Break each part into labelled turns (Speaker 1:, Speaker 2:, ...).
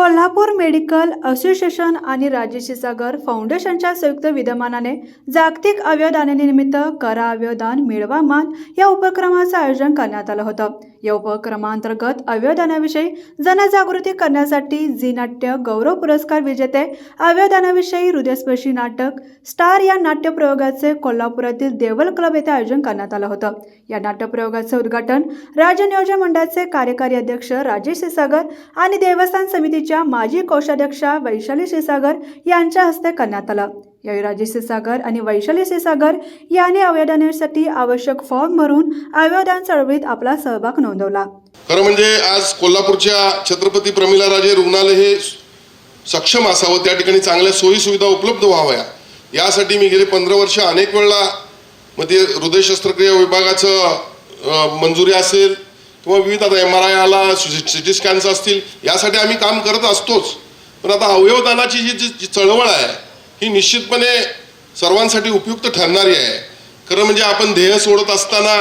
Speaker 1: Kolhapur medical association आणि राजे सागर फाउंडेशनच्या संयुक्त विद्यमानाने जागतिक अवयवदानानिमित्त करा अवयवदान मिळवा मान या उपक्रमाचं आयोजन करण्यात आलं होतं. या उपक्रमांतर्गत अवयवदानाविषयी जनजागृती करण्यासाठी झी नाट्य गौरव पुरस्कार विजेते अवयवदानाविषयी हृदयस्पर्शी नाटक स्टार या नाट्यप्रयोगाचे कोल्हापुरातील देवल क्लब येथे आयोजन करण्यात आलं होतं. या नाट्यप्रयोगाचं उद्घाटन राज्य नियोजन मंडळाचे कार्यकारी अध्यक्ष राजेश सागर आणि देवस्थान समितीचे समितीच्या माजी कोषाध्यक्षा वैशाली क्षीरसागर यांच्या हस्ते करण्यात आलं. यावेळी राजेश क्षीरसागर आणि वैशाली क्षीरसागर यांनी अवयवदानासाठी आवश्यक फॉर्म भरून अवयवदान चळवळीत आपला सहभाग नोंदवला.
Speaker 2: खरं म्हणजे आज कोल्हापूरच्या छत्रपती प्रमिला राजे रुग्णालय हे सक्षम असावं त्या ठिकाणी चांगल्या सोयी सुविधा उपलब्ध व्हाव्या. यासाठी मी गेले पंधरा वर्ष अनेक वेळा मग ते हृदय शस्त्रक्रिया विभागाचं मंजुरी असेल किंवा विविध आता एम आर आय आला सी टी असतील यासाठी आम्ही काम करत असतोच. पण आता अवयवदानाची जी जी चळवळ आहे ही निश्चितपणे सर्वांसाठी उपयुक्त ठरणारी आहे. खरं म्हणजे आपण ध्येय सोडत असताना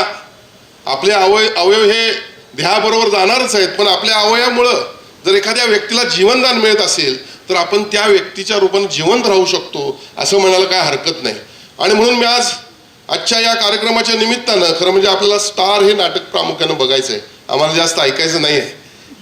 Speaker 2: आपले अवय अवयव हे ध्येयाबरोबर जाणारच आहेत पण आपल्या अवयवामुळं जर एखाद्या व्यक्तीला जीवनदान मिळत असेल तर आपण त्या व्यक्तीच्या रूपाने जिवंत राहू शकतो असं म्हणायला काय हरकत नाही. आणि म्हणून मी आज आजच्या या कार्यक्रमाच्या निमित्तानं खरं म्हणजे आपल्याला स्टार हे नाटक प्रामुख्यानं बघायचं आहे आम्हाला जास्त ऐकायचं नाही आहे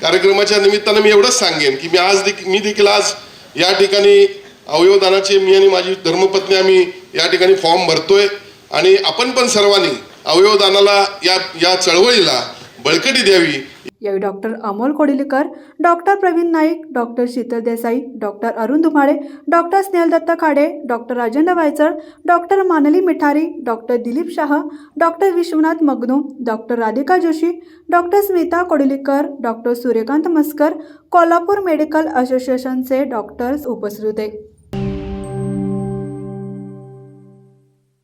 Speaker 2: कार्यक्रमाच्या निमित्तानं मी एवढंच सांगेन की मी आज देखील मी देखील आज या ठिकाणी अवयवदानाचे मी आणि माझी धर्मपत्नी आम्ही या ठिकाणी फॉर्म भरतोय. आणि आपण पण सर्वांनी अवयवदानाला या या चळवळीला बळकटी द्यावी.
Speaker 1: यावेळी doctor Amol Kodilekar doctor Pravin Naik doctor Sheetal Desai doctor Arun Dhumale doctor Snehaldatta Khade doctor Rajendra Waychal doctor Manali Mithari doctor Dilip Shah doctor Vishwanath Maganu doctor Radhika Joshi doctor Smita Kodilekar doctor Suryakant Maskar Kolhapur medical असोसिएशनचे doctors उपस्थित होते.